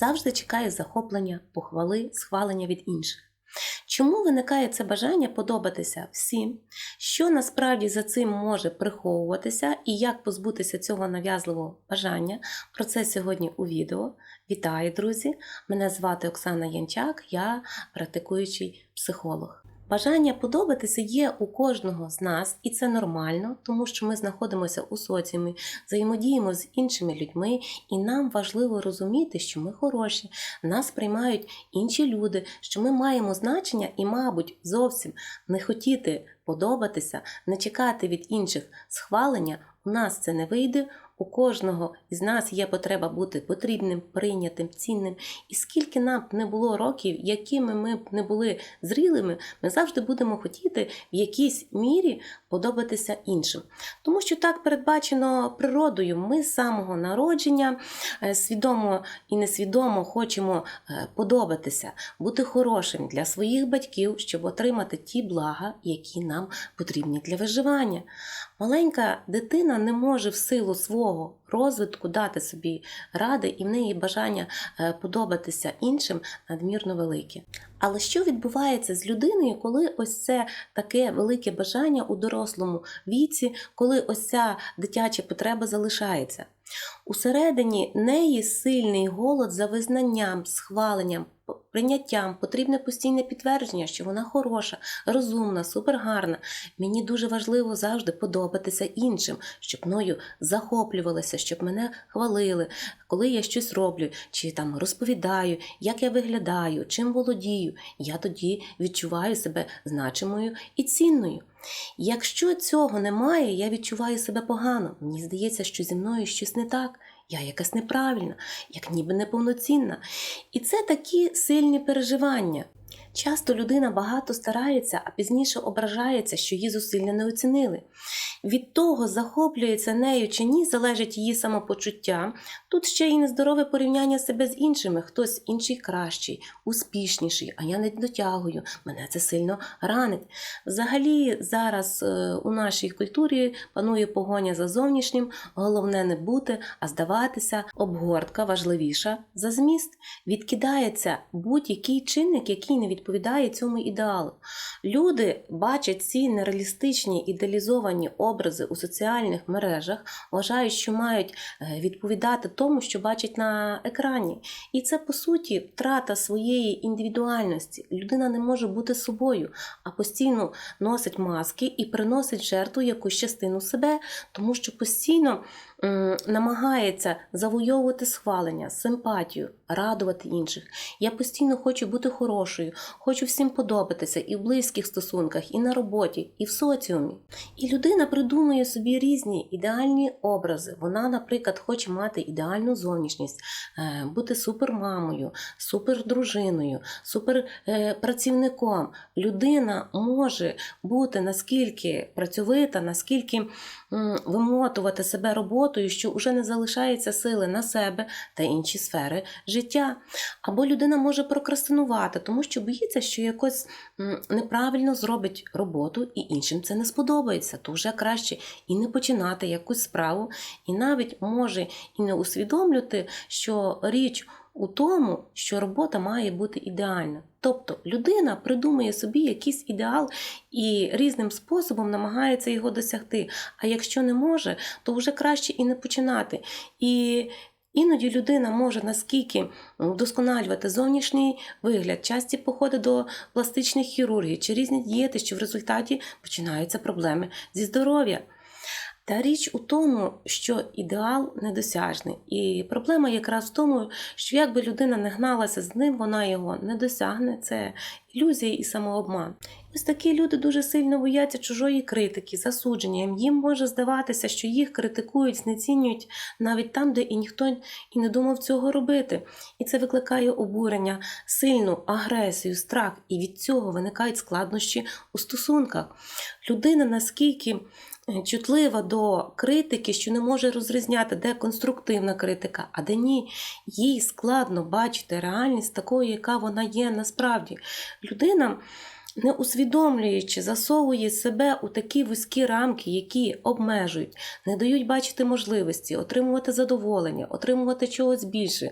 завжди чекає захоплення, похвали, схвалення від інших. Чому виникає це бажання подобатися всім? Що насправді за цим може приховуватися і як позбутися цього нав'язливого бажання? Про це сьогодні у відео. Вітаю, друзі! Мене звати Оксана Янчак, я практикуючий психолог. Бажання подобатися є у кожного з нас, і це нормально, тому що ми знаходимося у соціумі, взаємодіємо з іншими людьми, і нам важливо розуміти, що ми хороші, нас приймають інші люди, що ми маємо значення і, мабуть, зовсім не хотіти подобатися, не чекати від інших схвалення. У нас це не вийде. У кожного із нас є потреба бути потрібним, прийнятим, цінним. І скільки нам не було років, якими ми б не були зрілими, ми завжди будемо хотіти в якійсь мірі подобатися іншим. Тому що так передбачено природою. Ми з самого народження е, свідомо і несвідомо хочемо е, подобатися, бути хорошим для своїх батьків, щоб отримати ті блага, які нам потрібні для виживання. Маленька дитина не може в силу свого розвитку дати собі ради, і в неї бажання е, подобатися іншим надмірно велике. Але що відбувається з людиною, коли ось це таке велике бажання у дорослому віці, коли ось ця дитяча потреба залишається? Усередині неї сильний голод за визнанням, схваленням, прийняттям, потрібне постійне підтвердження, що вона хороша, розумна, супергарна. Мені дуже важливо завжди подобатися іншим, щоб мною захоплювалися, щоб мене хвалили, коли я щось роблю, чи там розповідаю, як я виглядаю, чим володію. Я тоді відчуваю себе значимою і цінною. Якщо цього немає, я відчуваю себе погано. Мені здається, що зі мною щось не так. Я якась неправильна, як ніби неповноцінна. І це такі сильні переживання. Часто людина багато старається, а пізніше ображається, що її зусилля не оцінили. Від того, захоплюється нею чи ні, залежить її самопочуття. Тут ще й нездорове порівняння себе з іншими. Хтось інший кращий, успішніший, а я не дотягую. Мене це сильно ранить. Взагалі, зараз е, у нашій культурі панує погоня за зовнішнім, головне не бути, а здаватися, обгортка важливіша за зміст. Відкидається будь-який чинник, який не відповідає цьому ідеалу. Люди бачать ці нереалістичні ідеалізовані образи у соціальних мережах, вважають, що мають е, відповідати тому, що бачать на екрані. І це, по суті, втрата своєї індивідуальності. Людина не може бути собою, а постійно носить маски і приносить жертву якусь частину себе, тому що постійно намагається завойовувати схвалення, симпатію, радувати інших. Я постійно хочу бути хорошою, хочу всім подобатися і в близьких стосунках, і на роботі, і в соціумі. І людина придумує собі різні ідеальні образи. Вона, наприклад, хоче мати ідеальну зовнішність, е, бути супермамою, супердружиною, суперпрацівником. Людина може бути наскільки працьовита, наскільки вимотувати себе роботою, що вже не залишається сили на себе та інші сфери життя. Або людина може прокрастинувати, тому що боїться, що якось неправильно зробить роботу і іншим це не сподобається, то вже краще і не починати якусь справу, і навіть може і не усвідомлювати, що річ у тому, що робота має бути ідеальна. Тобто людина придумує собі якийсь ідеал і різним способом намагається його досягти. А якщо не може, то вже краще і не починати. І Іноді людина може наскільки вдосконалювати зовнішній вигляд, часті походи до пластичних хірургій чи різні дієти, що в результаті починаються проблеми зі здоров'ям. Та річ у тому, що ідеал недосяжний. І проблема якраз в тому, що якби людина не гналася з ним, вона його не досягне. Це ілюзія і самообман. Ось такі люди дуже сильно бояться чужої критики, засудження. Їм може здаватися, що їх критикують, знецінюють навіть там, де і ніхто і не думав цього робити. І це викликає обурення, сильну агресію, страх, і від цього виникають складнощі у стосунках. Людина наскільки е, чутлива до критики, що не може розрізняти, де конструктивна критика, а де ні. Їй складно бачити реальність такою, яка вона є насправді. Людина не усвідомлюючи, засовує себе у такі вузькі рамки, які обмежують, не дають бачити можливості, отримувати задоволення, отримувати чогось більше,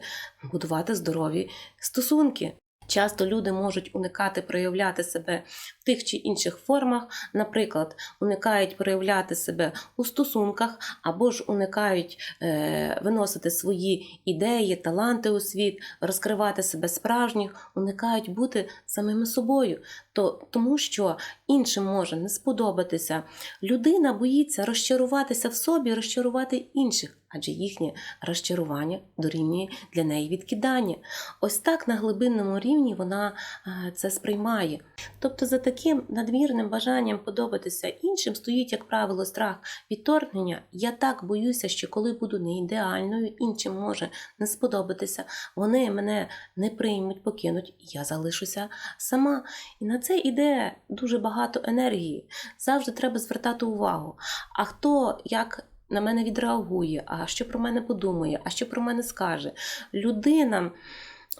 будувати здорові стосунки. Часто люди можуть уникати проявляти себе в тих чи інших формах, наприклад, уникають проявляти себе у стосунках, або ж уникають е, виносити свої ідеї, таланти у світ, розкривати себе справжніх, уникають бути самими собою, то, тому що іншим може не сподобатися. Людина боїться розчаруватися в собі, розчарувати інших, адже їхнє розчарування дорівнює для неї відкидання. Ось так на глибинному рівні вона е, це сприймає. Тобто за таким надмірним бажанням подобатися іншим стоїть, як правило, страх відторгнення. Я так боюся, що коли буду не ідеальною, іншим може не сподобатися, вони мене не приймуть, покинуть, я залишуся сама. І на це йде дуже багато енергії. Завжди треба звертати увагу. А хто як на мене відреагує, а що про мене подумає, а що про мене скаже. Людина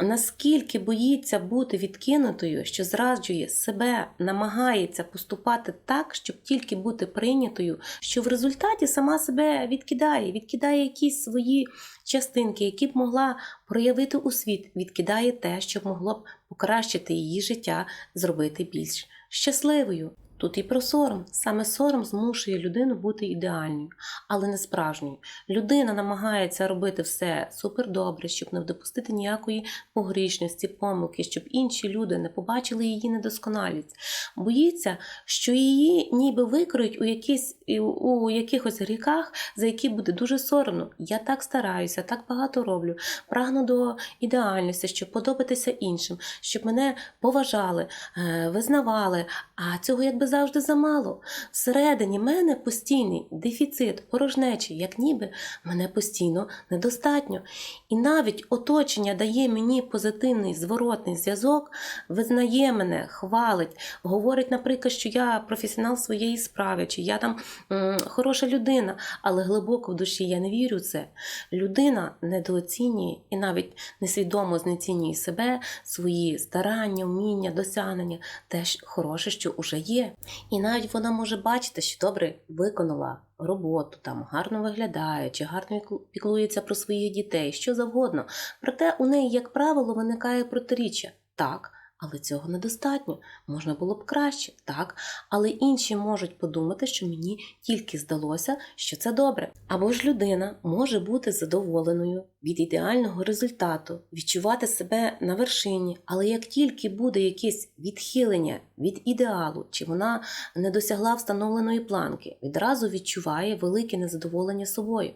наскільки боїться бути відкинутою, що зраджує себе, намагається поступати так, щоб тільки бути прийнятою, що в результаті сама себе відкидає, відкидає якісь свої частинки, які б могла проявити у світ, відкидає те, що могло б покращити її життя, зробити більш щасливою. Тут і про сором. Саме сором змушує людину бути ідеальною, але не справжньою. Людина намагається робити все супер добре, щоб не допустити ніякої погрішності, помилки, щоб інші люди не побачили її недосконалість. Боїться, що її ніби викриють у, у якихось гріхах, за які буде дуже соромно. Я так стараюся, так багато роблю, прагну до ідеальності, щоб подобатися іншим, щоб мене поважали, е, визнавали. А цього якби завжди замало. Всередині мене постійний дефіцит, порожнечі, як ніби мене постійно недостатньо. І навіть оточення дає мені позитивний зворотний зв'язок, визнає мене, хвалить, говорить, наприклад, що я професіонал своєї справи, чи я там м, хороша людина, але глибоко в душі я не вірю в це. Людина недооцінює і навіть несвідомо знецінює себе, свої старання, вміння, досягнення, те ж хороше, що вже є. І навіть вона може бачити, що добре виконала роботу, там гарно виглядає, чи гарно піклується про своїх дітей, що завгодно. Проте у неї, як правило, виникає протиріччя. Так, але цього недостатньо. Можна було б краще, так, але інші можуть подумати, що мені тільки здалося, що це добре. Або ж людина може бути задоволеною від ідеального результату, відчувати себе на вершині, але як тільки буде якесь відхилення від ідеалу, чи вона не досягла встановленої планки, відразу відчуває велике незадоволення собою.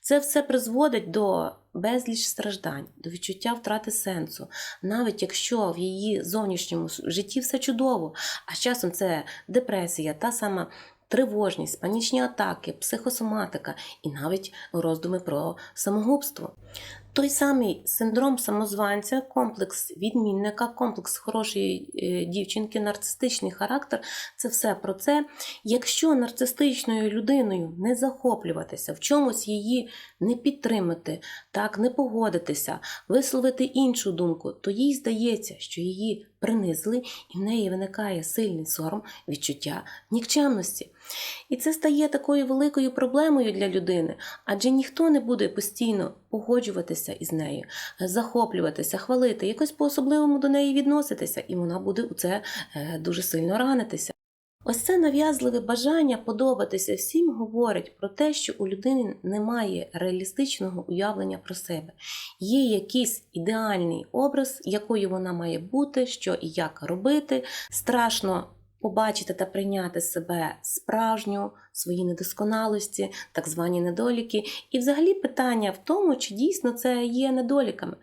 Це все призводить до безліч страждань, до відчуття втрати сенсу, навіть якщо в її зовнішньому житті все чудово, а з часом це депресія, та сама тривожність, панічні атаки, психосоматика і навіть роздуми про самогубство. Той самий синдром самозванця, комплекс відмінника, комплекс хорошої е, дівчинки, нарцистичний характер це все про це. Якщо нарцистичною людиною не захоплюватися, в чомусь її не підтримати, так не погодитися, висловити іншу думку, то їй здається, що її принизили, і в неї виникає сильний сором, відчуття нікчемності. І це стає такою великою проблемою для людини, адже ніхто не буде постійно погоджуватися із нею, захоплюватися, хвалити, якось по-особливому до неї відноситися, і вона буде у це е, дуже сильно ранитися. Ось це нав'язливе бажання подобатися всім говорить про те, що у людини немає реалістичного уявлення про себе. Є якийсь ідеальний образ, якою вона має бути, що і як робити. Страшно побачити та прийняти себе справжню, свої недосконалості, так звані недоліки. І взагалі питання в тому, чи дійсно це є недоліками.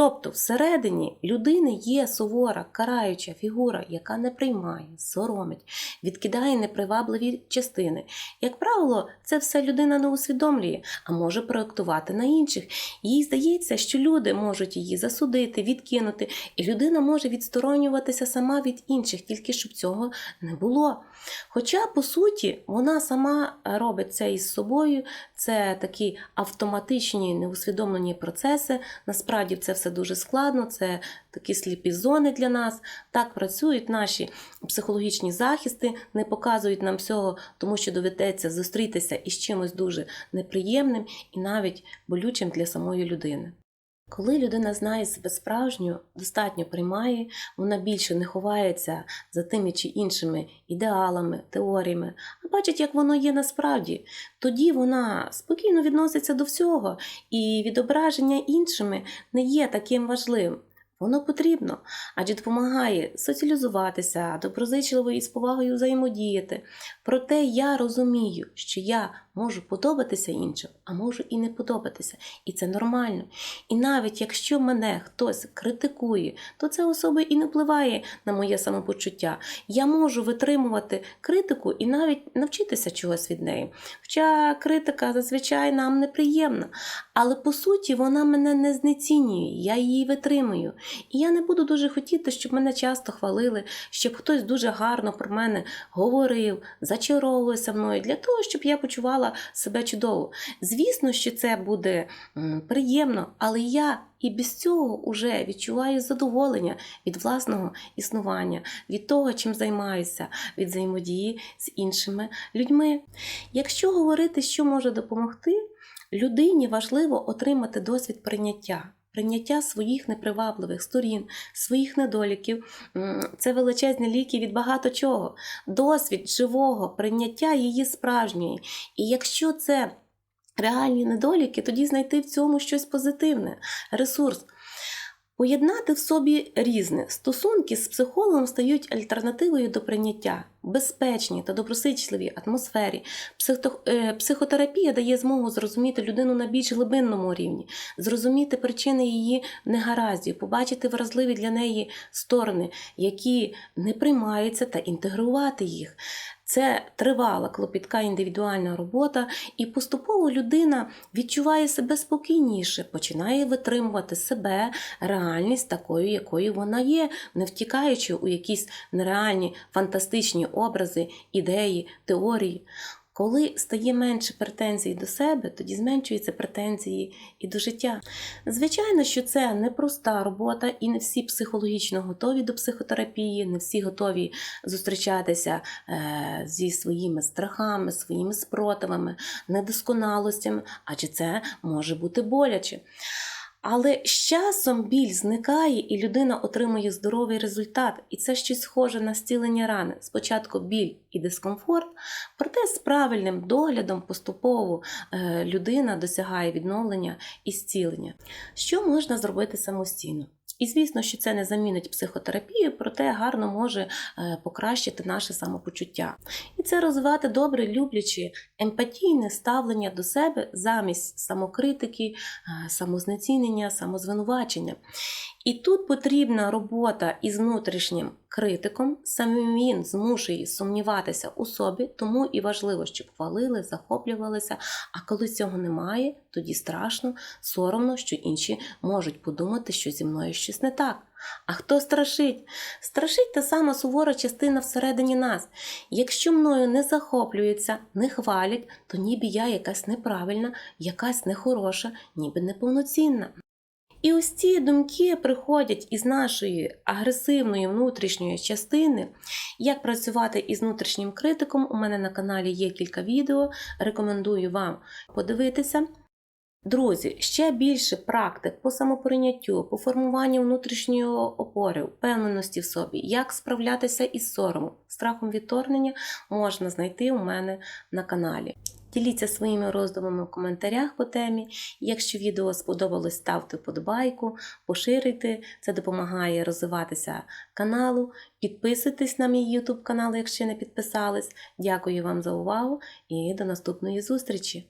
Тобто, всередині людини є сувора, караюча фігура, яка не приймає, соромить, відкидає непривабливі частини. Як правило, це все людина не усвідомлює, а може проєктувати на інших. Їй здається, що люди можуть її засудити, відкинути, і людина може відсторонюватися сама від інших, тільки щоб цього не було. Хоча, по суті, вона сама робить це із собою, це такі автоматичні неусвідомлені процеси. Насправді це все дуже складно, це такі сліпі зони для нас. Так працюють наші психологічні захисти, не показують нам всього, тому що доведеться зустрітися із чимось дуже неприємним і навіть болючим для самої людини. Коли людина знає себе справжню, достатньо приймає, вона більше не ховається за тими чи іншими ідеалами, теоріями, а бачить, як воно є насправді. Тоді вона спокійно відноситься до всього, і відображення іншими не є таким важливим. Воно потрібно, адже допомагає соціалізуватися, доброзичливо і з повагою взаємодіяти. Проте я розумію, що я можу подобатися іншим, а можу і не подобатися. І це нормально. І навіть якщо мене хтось критикує, то це особи і не впливає на моє самопочуття. Я можу витримувати критику і навіть навчитися чогось від неї. Хоча критика зазвичай нам неприємна, але по суті вона мене не знецінює, я її витримую. І я не буду дуже хотіти, щоб мене часто хвалили, щоб хтось дуже гарно про мене говорив, зачаровувався мною для того, щоб я почувала себе чудово. Звісно, що це буде приємно, але я і без цього вже відчуваю задоволення від власного існування, від того, чим займаюся, від взаємодії з іншими людьми. Якщо говорити, що може допомогти, людині важливо отримати досвід прийняття. Прийняття своїх непривабливих сторін, своїх недоліків це величезні ліки від багато чого. Досвід живого прийняття її справжньої. І якщо це реальні недоліки, тоді знайти в цьому щось позитивне, ресурс. Поєднати в собі різне стосунки з психологом стають альтернативою до прийняття, безпечній та добросичливій атмосфері. Е, Психотерапія дає змогу зрозуміти людину на більш глибинному рівні, зрозуміти причини її негараздів, побачити вразливі для неї сторони, які не приймаються, та інтегрувати їх. Це тривала клопітка індивідуальна робота, і поступово людина відчуває себе спокійніше, починає витримувати себе, реальність такою, якою вона є, не втікаючи у якісь нереальні фантастичні образи, ідеї, теорії. Коли стає менше претензій до себе, тоді зменшуються претензії і до життя. Звичайно, що це непроста робота, і не всі психологічно готові до психотерапії, не всі готові зустрічатися е, зі своїми страхами, своїми спротивами, недосконалостями, адже це може бути боляче. Але з часом біль зникає, і людина отримує здоровий результат, і це щось схоже на зцілення рани. Спочатку біль і дискомфорт, проте з правильним доглядом поступово е, людина досягає відновлення і зцілення. Що можна зробити самостійно? І звісно, що це не замінить психотерапію, проте гарно може е, покращити наше самопочуття. І це розвивати добре, люблячи емпатійне ставлення до себе замість самокритики, е, самознецінення, самозвинувачення. І тут потрібна робота із внутрішнім критиком, саме він змушує сумніватися у собі, тому і важливо, щоб хвалили, захоплювалися. А коли цього немає, тоді страшно, соромно, що інші можуть подумати, що зі мною щось не так. А хто страшить? Страшить та сама сувора частина всередині нас. Якщо мною не захоплюються, не хвалять, то ніби я якась неправильна, якась нехороша, ніби неповноцінна. І ось ці думки приходять із нашої агресивної внутрішньої частини. Як працювати із внутрішнім критиком? У мене на каналі є кілька відео. Рекомендую вам подивитися. Друзі, ще більше практик по самоприйняттю, по формуванню внутрішньої опори, впевненості в собі, як справлятися із соромом, страхом відторгнення можна знайти у мене на каналі. Діліться своїми роздумами в коментарях по темі. Якщо відео сподобалось, ставте вподобайку, поширюйте, це допомагає розвиватися каналу. Підписуйтесь на мій YouTube канал, якщо не підписались. Дякую вам за увагу і до наступної зустрічі!